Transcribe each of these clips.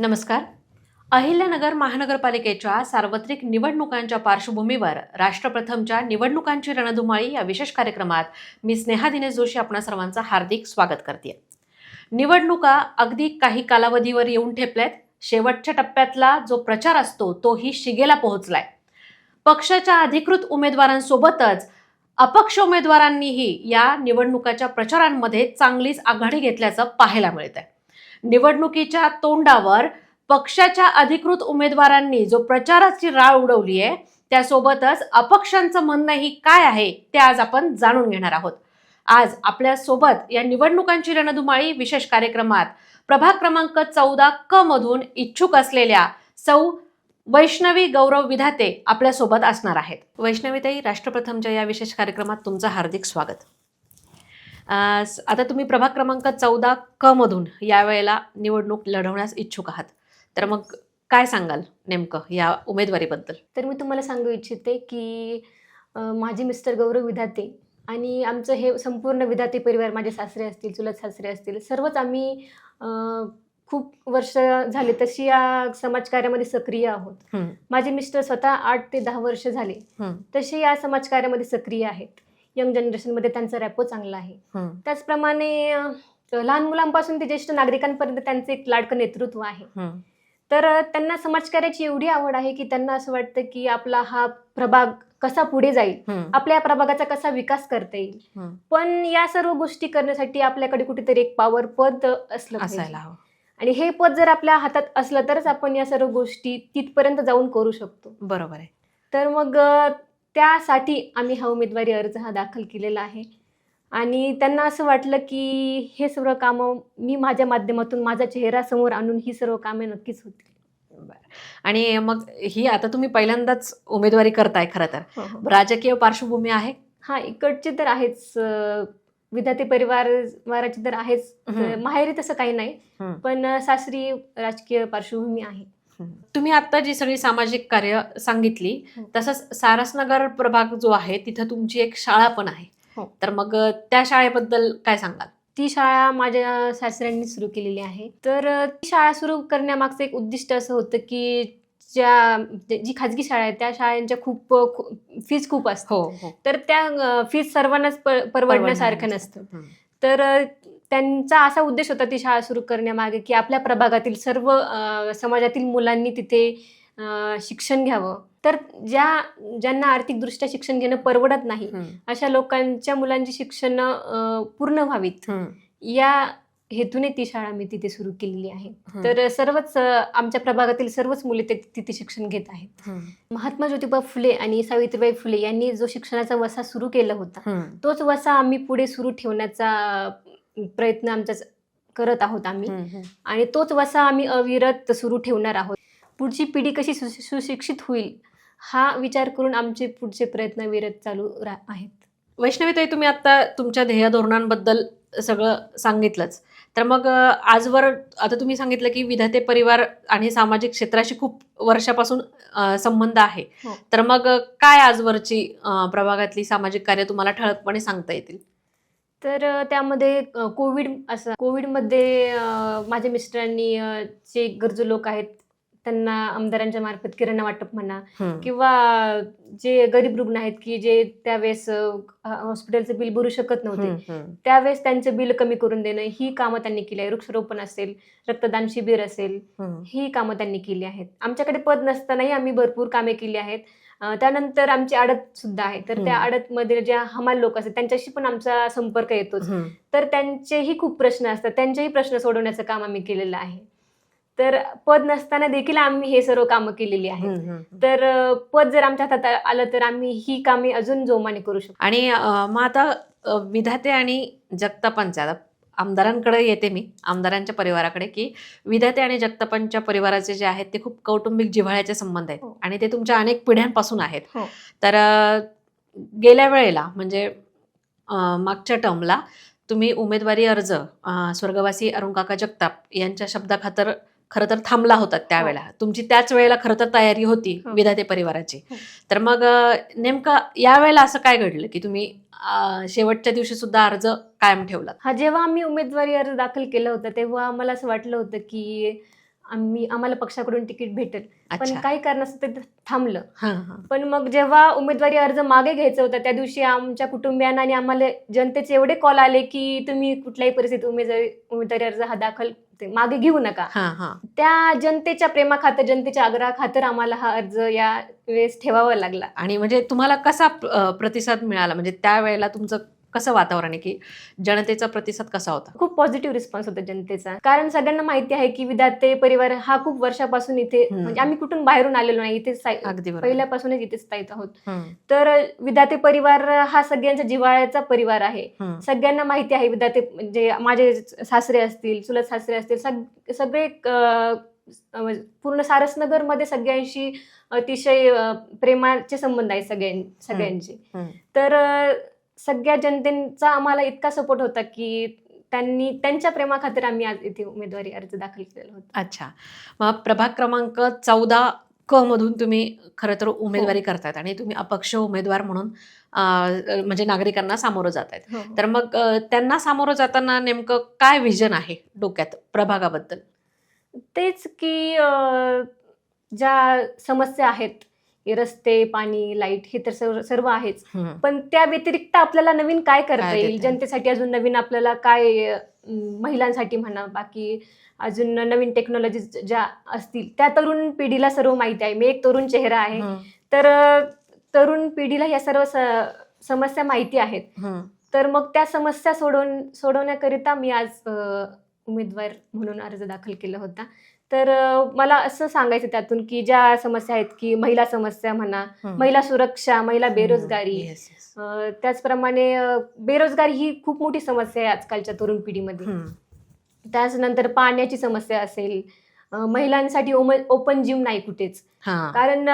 नमस्कार. अहिल्यानगर महानगरपालिकेच्या सार्वत्रिक निवडणुकांच्या पार्श्वभूमीवर राष्ट्रप्रथमच्या निवडणुकांची रणधुमाळी या विशेष कार्यक्रमात मी स्नेहा दिनेश जोशी आपणा सर्वांचं हार्दिक स्वागत करते निवडणुका अगदी काही कालावधीवर येऊन ठेपल्यात. शेवटच्या टप्प्यातला जो प्रचार असतो तोही शिगेला पोहोचलाय. पक्षाच्या अधिकृत उमेदवारांसोबतच अपक्ष उमेदवारांनीही या निवडणुकाच्या प्रचारांमध्ये चांगलीच आघाडी घेतल्याचं पाहायला मिळत आहे निवडणुकीच्या तोंडावर पक्षाच्या अधिकृत उमेदवारांनी जो प्रचाराची राळ उडवली आहे त्यासोबतच अपक्षांचं म्हणणंही काय आहे ते आज आपण जाणून घेणार आहोत. आज आपल्यासोबत या निवडणुकांची रणधुमाळी विशेष कार्यक्रमात प्रभाग क्रमांक चौदा क मधून इच्छुक असलेल्या सौ वैष्णवी गौरव विधाते आपल्यासोबत असणार आहेत. वैष्णवीताई राष्ट्रप्रथमच्या या विशेष कार्यक्रमात तुमचं हार्दिक स्वागत. आता तुम्ही प्रभाग क्रमांक चौदा क मधून यावेळेला निवडणूक लढवण्यास इच्छुक आहात. तर मग काय सांगाल नेमकं या उमेदवारीबद्दल? तर मी तुम्हाला सांगू इच्छिते की माझे मिस्टर गौरव विधाते आणि आमचं हे संपूर्ण विधाते परिवार माझे सासरे असतील चुलत सासरे असतील सर्वच आम्ही खूप वर्ष झाले तशी या समाजकार्यामध्ये सक्रिय आहोत. माझे मिस्टर स्वतः आठ ते दहा वर्ष झाले. तसे या समाजकार्यामध्ये सक्रिय आहेत. यंग जनरेशनमध्ये त्यांचा रॅपो चांगला आहे. त्याचप्रमाणे लहान मुलांपासून ते ज्येष्ठ नागरिकांपर्यंत त्यांचं एक लाडकं नेतृत्व आहे. तर त्यांना समाजकार्याची एवढी आवड आहे की त्यांना असं वाटतं की आपला हा प्रभाग कसा पुढे जाईल आपल्या या प्रभागाचा कसा विकास करता येईल. पण या सर्व गोष्टी करण्यासाठी आपल्याकडे कुठेतरी एक पॉवर पद असलं. असायला हवं. आणि हे पद जर आपल्या हातात असलं तरच आपण या सर्व गोष्टी तिथपर्यंत जाऊन करू शकतो. बरोबर आहे. तर मग त्यासाठी आम्ही हा उमेदवारी अर्ज हा दाखल केलेला आहे आणि त्यांना असं वाटलं की हे सर्व कामं मी माझ्या माध्यमातून माझा चेहरा समोर आणून ही सर्व कामे नक्कीच होतील बरं. आणि मग ही आता तुम्ही पहिल्यांदाच उमेदवारी करताय खरं तर हो, हो. राजकीय पार्श्वभूमी आहे हा इकडची तर आहेच विधाते परिवार वाराची तर आहेच. माहेरी तसं काही नाही. पण सासरी राजकीय पार्श्वभूमी आहे तुम्ही आता जी सगळी सामाजिक कार्य सांगितली हो. तसंच सारसनगर प्रभाग जो आहे तिथं तुमची एक शाळा पण आहे. हो. तर मग त्या शाळेबद्दल काय सांगाल? ती शाळा माझ्या सासऱ्यांनी सुरू केलेली आहे. तर ती शाळा सुरू करण्यामागचं एक उद्दिष्ट असं होतं की ज्या जी खाजगी शाळा आहे त्या शाळांच्या खूप फीज खूप असते हो तर त्या फीज सर्वांनाच परवडण्यासारखं नसतं. तर त्यांचा असा उद्देश होता ती शाळा सुरू करण्यामागे की आपल्या प्रभागातील सर्व समाजातील मुलांनी तिथे शिक्षण घ्यावं तर ज्या ज्यांना आर्थिकदृष्ट्या शिक्षण घेणं परवडत नाही. अशा लोकांच्या मुलांची शिक्षण पूर्ण व्हावीत. या हेतूने ती शाळा मी तिथे सुरू केलेली आहे. तर सर्वच आमच्या प्रभागातील सर्वच मुले ते तिथे शिक्षण घेत आहेत. महात्मा ज्योतिबा फुले आणि सावित्रीबाई फुले यांनी जो शिक्षणाचा वसा सुरू केला होता. तोच वसा आम्ही पुढे सुरू ठेवण्याचा प्रयत्न आमचा करत आहोत आम्ही. आणि तोच वसा आम्ही अविरत सुरू ठेवणार आहोत. पुढची पिढी कशी सुशिक्षित होईल हा विचार करून आमचे पुढचे प्रयत्न विरत चालू आहेत. वैष्णवीताई तुम्ही आता तुमच्या ध्येय धोरणांबद्दल सगळं सांगितलंच. तर मग आजवर आता तुम्ही सांगितलं की विधाते परिवार आणि सामाजिक क्षेत्राशी खूप वर्षापासून संबंध आहे. हो. तर मग काय आजवरची प्रभागातली सामाजिक कार्य तुम्हाला ठळकपणे सांगता येतील? तर त्यामध्ये कोविड असं कोविडमध्ये माझ्या मिस्टरांनी जे गरजू लोक आहेत त्यांना आमदारांच्या मार्फत किराणा वाटप म्हणा किंवा जे गरीब रुग्ण आहेत की जे त्यावेळेस हॉस्पिटलचं बिल भरू शकत नव्हते. त्यावेळेस त्यांचं बिल कमी करून देणं ही कामं त्यांनी केली आहे वृक्षारोपण असेल रक्तदान शिबिर असेल. ही कामं त्यांनी केली आहेत आमच्याकडे पद नसतानाही आम्ही भरपूर कामे केली आहेत त्यानंतर आमची आडत सुद्धा आहे तर त्या. आडतमध्ये ज्या हमाल लोक असतात त्यांच्याशी पण आमचा संपर्क येतोच. तर त्यांचेही खूप प्रश्न असतात त्यांचेही प्रश्न सोडवण्याचं काम आम्ही केलेलं आहे तर पद नसताना देखील आम्ही हे सर्व कामं केलेली आहेत. तर पद जर आमच्या हातात आलं तर आम्ही ही कामे अजून जोमाने करू शकतो आणि मग आता विधाते आणि जगतापांच्या आता आमदारांकडे येते मी आमदारांच्या परिवाराकडे की विधाते आणि जगतापांच्या परिवाराचे जे आहेत ते खूप कौटुंबिक जिव्हाळ्याचे संबंध आहेत हो. आणि ते तुमच्या अनेक पिढ्यांपासून आहेत हो. तर गेल्या वेळेला म्हणजे मागच्या टर्मला तुम्ही उमेदवारी अर्ज स्वर्गवासी अरुणकाका जगताप यांच्या शब्दाखातर खरं तर थांबला होता त्यावेळेला तुमची त्याच वेळेला खरं तर तयारी होती हो. विधाते परिवाराची हो. तर मग नेमकं यावेळेला असं काय घडलं की तुम्ही शेवटच्या दिवशी सुद्धा अर्ज कायम ठेवला हा जेव्हा आम्ही उमेदवारी अर्ज दाखल केला होता तेव्हा आम्हाला असं वाटलं होतं की आम्ही आम्हाला पक्षाकडून तिकीट भेटेल. पण अच्छा. काही कारणास्तव ते थांबलं. हा हा. पण मग जेव्हा उमेदवारी अर्ज मागे घ्यायचा होता त्या दिवशी आमच्या कुटुंबियांना आणि आम्हाला जनतेचे एवढे कॉल आले की तुम्ही कुठल्याही परिस्थितीत उमेदवारी उमेदवारी अर्ज हा दाखल ते मागे घेऊ नका. हा हा. त्या जनतेच्या प्रेमाखातर जनतेच्या आग्रहाखातर आम्हाला हा अर्ज या वेळेस ठेवावा लागला. आणि म्हणजे तुम्हाला कसा अ, प्रतिसाद मिळाला? म्हणजे त्यावेळेला तुमचं कसं वातावरण आहे की जनतेचा प्रतिसाद कसा होता? खूप पॉझिटिव्ह रिस्पॉन्स होता जनतेचा. कारण सगळ्यांना माहिती आहे की विद्यार्थी परिवार हा खूप वर्षापासून इथे. म्हणजे आम्ही कुठून बाहेरून आलेलो नाही इथे अगदी पहिल्यापासूनच इथे स्थायिक आहोत. तर विद्यार्थी परिवार हा सगळ्यांचा जिव्हाळ्याचा परिवार आहे. सगळ्यांना माहिती आहे विद्यार्थी म्हणजे माझे सासरे असतील चुलत सासरे असतील सग सगळे पूर्ण सारसनगरमध्ये सगळ्यांशी अतिशय प्रेमाचे संबंध आहेत सगळ्यां सगळ्यांचे. तर सगळ्या जनतेचा आम्हाला इतका सपोर्ट होता की त्यांनी त्यांच्या प्रेमाखातीर आम्ही आज इथे उमेदवारी अर्ज दाखल केलेला होता. अच्छा. मग प्रभाग क्रमांक चौदा क मधून तुम्ही खरं तर उमेदवारी करतायत आणि तुम्ही अपक्ष उमेदवार म्हणून म्हणजे नागरिकांना सामोरं जात आहेत हो. तर मग त्यांना सामोरं जाताना नेमकं काय विजन आहे डोक्यात प्रभागाबद्दल? तेच की ज्या समस्या आहेत रस्ते पाणी लाइट हे तर सर्व सर्व आहेच. पण त्या व्यतिरिक्त आपल्याला नवीन काय करता येईल? जनतेसाठी अजून नवीन आपल्याला काय महिलांसाठी म्हणा बाकी अजून नवीन टेक्नॉलॉजी ज्या असतील त्या तरुण पिढीला सर्व माहिती आहे. मी एक तरुण चेहरा आहे. तर तरुण पिढीला या सर्व समस्या माहिती आहेत. तर मग त्या समस्या सोडवून सोडवण्याकरिता मी आज उमेदवार म्हणून अर्ज दाखल केला होता. तर मला असं सांगायचं त्यातून की ज्या समस्या आहेत की महिला समस्या म्हणा. महिला सुरक्षा महिला बेरोजगारी त्याचप्रमाणे बेरोजगारी ही खूप मोठी समस्या आहे आजकालच्या तरुण पिढीमध्ये. त्याचनंतर पाण्याची समस्या असेल महिलांसाठी ओपन जिम नाही कुठेच. कारण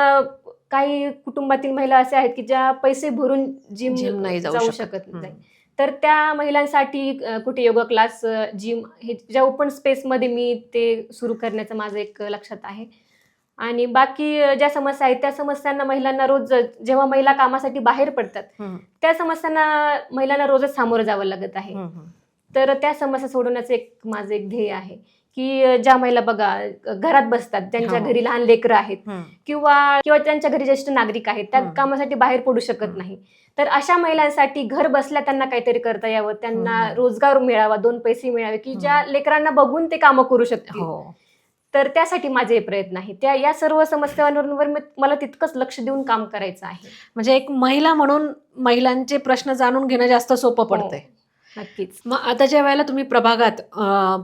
काही कुटुंबातील महिला असे आहेत की ज्या पैसे भरून जिम नाही जाऊ शकत. नाही. तर त्या महिलांसाठी कुठे योगा क्लास जिम हे ज्या ओपन स्पेसमध्ये मी ते सुरू करण्याचं माझं एक लक्षात आहे. आणि बाकी ज्या समस्या आहेत त्या समस्यांना महिलांना रोज जेव्हा महिला कामासाठी बाहेर पडतात त्या समस्यांना महिलांना रोजच सामोरं जावं लागत आहे. तर त्या समस्या सोडवण्याचं एक माझं एक ध्येय आहे. की ज्या महिला बघा घरात बसतात त्यांच्या हो. घरी लहान लेकरं आहेत किंवा किंवा त्यांच्या घरी ज्येष्ठ नागरिक आहेत त्या. कामासाठी बाहेर पडू शकत. नाही तर अशा महिलांसाठी घर बसल्या त्यांना काहीतरी करता यावं त्यांना. रोजगार मिळावा दोन पैसे मिळावे की. ज्या लेकरांना बघून ते कामं करू शकतील हो तर त्यासाठी माझे हे प्रयत्न आहे त्या या सर्व समस्यांवर मला तितकंच लक्ष देऊन काम करायचं आहे म्हणजे एक महिला म्हणून महिलांचे प्रश्न जाणून घेणं जास्त सोपं पडतंय नक्कीच. मग आताच्या वेळेला तुम्ही प्रभागात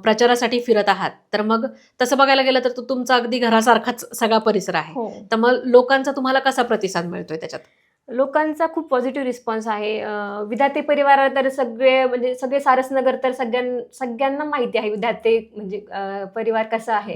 प्रचारासाठी फिरत आहात तर मग तसं बघायला गेलं तर तो तुमचा अगदी घरासारखाच सगळा परिसर आहे. हो. तर मग लोकांचा तुम्हाला कसा प्रतिसाद मिळतोय त्याच्यात? लोकांचा खूप पॉझिटिव्ह रिस्पॉन्स आहे. अं, विद्यार्थी परिवारात तर सगळे म्हणजे सगळे सारसनगर तर सगळ्यां सगळ्यांना माहिती आहे विद्यार्थी म्हणजे परिवार कसा आहे.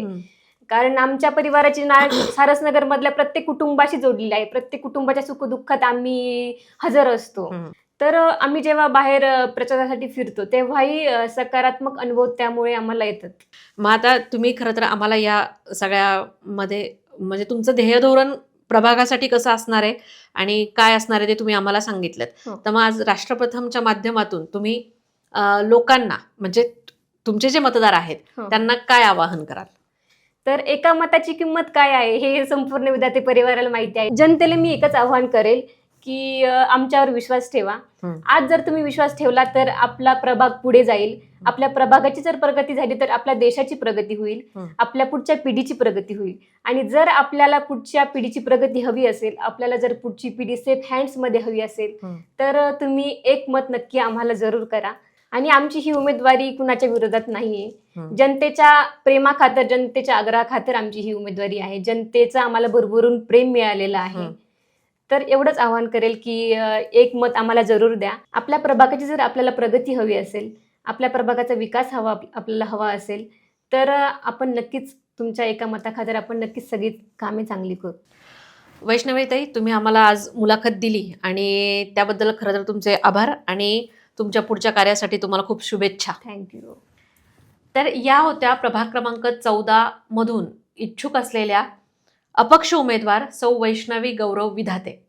कारण आमच्या परिवाराची नाळ सारसनगर मधल्या प्रत्येक कुटुंबाशी जोडलेली आहे. प्रत्येक कुटुंबाच्या सुखदुःखात आम्ही हजर असतो. तर आम्ही जेव्हा बाहेर प्रचारासाठी फिरतो तेव्हाही सकारात्मक अनुभव त्यामुळे आम्हाला येतात मग आता तुम्ही खरं तर आम्हाला या सगळ्यामध्ये म्हणजे तुमचं ध्येय धोरण प्रभागासाठी कसं असणार आहे आणि काय असणार आहे ते तुम्ही आम्हाला सांगितलं हो. तर मग आज राष्ट्रप्रथमच्या माध्यमातून तुम्ही लोकांना म्हणजे तुमचे जे मतदार आहेत हो. त्यांना काय आवाहन कराल तर एका मताची किंमत काय आहे हे संपूर्ण विद्यार्थी परिवाराला माहिती आहे जनतेला मी एकच आव्हान करेल की आमच्यावर विश्वास ठेवा. आज जर तुम्ही विश्वास ठेवला तर आपला प्रभाग पुढे जाईल आपल्या प्रभागाची जर प्रगती झाली तर आपल्या देशाची प्रगती होईल. आपल्या पुढच्या पिढीची प्रगती होईल आणि जर आपल्याला पुढच्या पिढीची प्रगती हवी असेल आपल्याला जर पुढची पिढी सेफ हँड्समध्ये हवी असेल. तर तुम्ही एक मत नक्की आम्हाला जरूर करा आणि आमची ही उमेदवारी कुणाच्या विरोधात नाहीये. जनतेच्या प्रेमाखातर जनतेच्या आग्रहाखातर आमची ही उमेदवारी आहे जनतेचं आम्हाला भरभरून प्रेम मिळालेलं आहे. तर एवढंच आवाहन करेल की एक मत आम्हाला जरूर द्या. आपल्या प्रभागाची जर आपल्याला प्रगती हवी असेल आपल्या प्रभागाचा विकास हवा आप- आपल्याला हवा असेल तर आपण नक्कीच तुमच्या एका मताखातर आपण नक्कीच सगळी कामे चांगली करू. वैष्णवीताई तुम्ही आम्हाला आज मुलाखत दिली आणि त्याबद्दल खरं तर तुमचे आभार आणि तुमच्या पुढच्या कार्यासाठी तुम्हाला खूप शुभेच्छा. थँक्यू तर या होत्या प्रभाग क्रमांक चौदा मधून इच्छुक असलेल्या अपक्ष उमेदवार सौ वैष्णवी गौरव विधाते.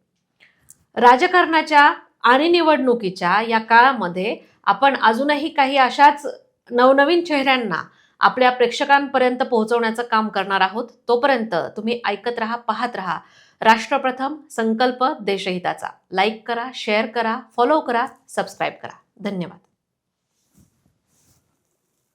राजकारणाच्या आणि निवडणुकीच्या या काळामध्ये आपण अजूनही काही अशाच नवनवीन चेहऱ्यांना आपल्या प्रेक्षकांपर्यंत पोहोचवण्याचं काम करणार आहोत. तोपर्यंत तुम्ही ऐकत राहा पाहत राहा. राष्ट्रप्रथम संकल्प देशहिताचा. लाईक करा शेअर करा फॉलो करा सबस्क्राईब करा. धन्यवाद.